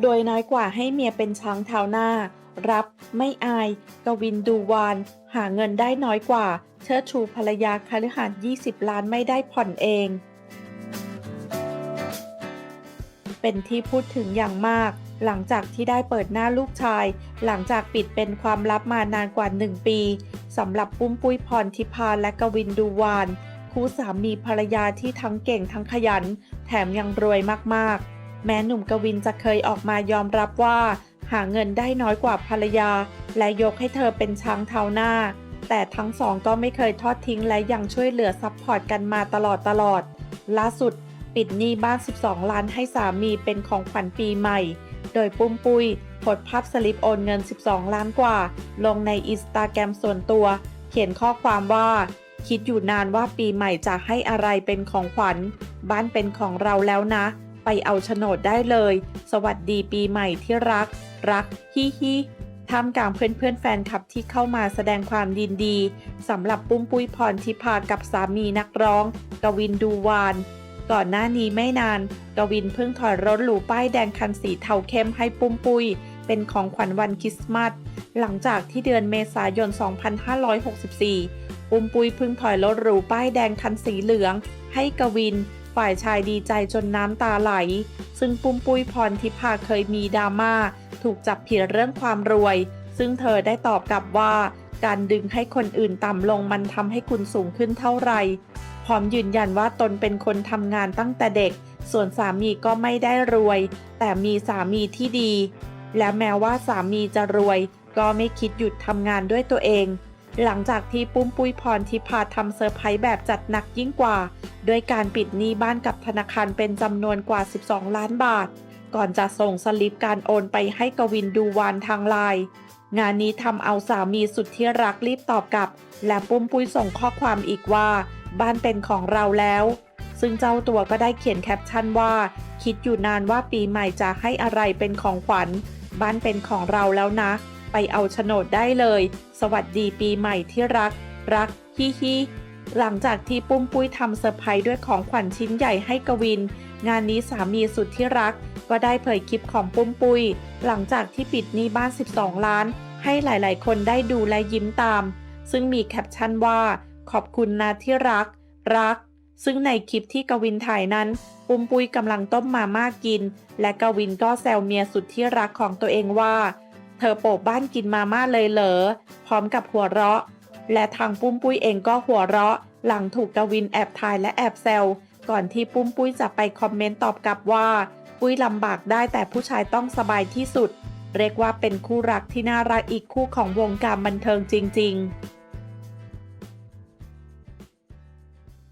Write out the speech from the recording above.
โดยน้อยกว่าให้เมียเป็นช้างเท้าหน้า รับไม่อาย กวินดูวาน หาเงินได้น้อยกว่า เชิดชูภรรยาคฤหาสน์20 ล้านไม่ได้ผ่อนเอง เป็นที่พูดถึงอย่างมาก หลังจากที่ได้เปิดหน้าลูกชาย หลังจากปิดเป็นความลับมานานกว่า 1 ปีสำหรับปุ้มปุ้ยพรทิพาและกวินดูวาน คู่สามีภรรยาที่ทั้งเก่งทั้งขยัน แถมยังรวยมากๆ แม้หนุ่มกวินจะเคยออกมายอมรับว่า หาเงินได้น้อยกว่าภรรยา และยกให้เธอเป็นช้างเท้าหน้า แต่ทั้งสองก็ไม่เคยทอดทิ้งและยังช่วยเหลือซัพพอร์ตกันมาตลอดตลอด ล่าสุด ปิดหนี้บ้าน 12 ล้านให้สามีเป็นของขวัญปีใหม่ โดยปุ้มปุยโพสภาพสลิปโอนเงิน 12 ล้านกว่า ลงในอินสตาแกรมส่วนตัว เขียนข้อความว่า คิดอยู่นานว่าปีใหม่จะให้อะไรเป็นของขวัญ บ้านเป็นของเราแล้วนะ ไปเอาโฉนดได้เลย สวัสดีปีใหม่ที่รัก รักฮิฮิท่ามกลางเพื่อนๆแฟนคลับที่เข้ามาแสดงความยินดีสำหรับปุ้มปุ้ยพรทิพากับสามีนักร้อง กวินดูวาน ก่อนหน้านี้ไม่นาน กวินเพิ่งถอยรถหรูป้ายแดงคันสีเทาเข้มให้ปุ้มปุ้ยเป็นของขวัญวันคริสต์มาสหลังจากที่เดือนเมษายน 2564 ปุ้มปุ้ยพิ่งถอยรถหรูป้ายแดงคันสีเหลือง ให้กวิน ฝ่ายชายดีใจจนน้ำตาไหล ซึ่งปุ้มปุ้ยพรทิพาเคยมีดราม่าถูกจับผิดเรื่องความรวย ซึ่งเธอได้ตอบกลับว่า การดึงให้คนอื่นต่ำลงมันทำให้คุณสูงขึ้นเท่าไหร่พร้อมยืนยันว่าตนเป็นคนทำงานตั้งแต่เด็ก ส่วนสามีก็ไม่ได้รวย แต่มีสามีที่ดี และแม้ว่าสามีจะรวย ก็ไม่คิดหยุดทำงานด้วยตัวเอง หลังจากที่ปุ้มปุ้ยพรทิพาทำเซอร์ไพรส์แบบจัดหนักยิ่งกว่า ด้วยการปิดหนี้บ้านกับธนาคารเป็นจำนวนกว่า 12 ล้านบาท ก่อนจะส่งสลิปการโอนไปให้กวินดูวานทางไลน์งานนี้ทำเอาสามีสุดที่รักรีบตอบกลับ และปุ้มปุ้ยส่งข้อความอีกว่า บ้านเป็นของเราแล้ว ซึ่งเจ้าตัวก็ได้เขียนแคปชั่นว่า คิดอยู่นานว่าปีใหม่จะให้อะไรเป็นของขวัญ บ้านเป็นของเราแล้วนะ ไปเอาโฉนดได้เลย สวัสดีปีใหม่ที่รัก รักฮิฮิหลังจากที่ปุ้มปุ้ยทำเซอร์ไพรส์ด้วยของขวัญชิ้นใหญ่ให้กวิน งานนี้สามีสุดที่รัก ก็ได้เผยคลิปของปุ้มปุ้ย หลังจากที่ปิดหนี้บ้าน 12 ล้าน ให้หลายๆ คนได้ดูและยิ้มตาม ซึ่งมีแคปชั่นว่า ขอบคุณนะที่รัก รัก ซึ่งในคลิปที่กวินถ่ายนั้น ปุ้มปุ้ยกำลังต้มมาม่ากิน และกวินก็แซวเมียสุดที่รักของตัวเองว่า เธอโปบบ้านกินมาม่าเลยเหรอ พร้อมกับหัวเราะ และทางปุ้มปุ้ยเองก็หัวเราะ หลังถูกกวินแอบถ่ายและแอบแซว ก่อนที่ปุ้มปุ้ยจะไปคอมเมนต์ตอบกลับว่า ปุ้ยลำบากได้แต่ผู้ชายต้องสบายที่สุด เรียกว่าเป็นคู่รักที่น่ารักอีกคู่ของวงการบันเทิงจริง ๆ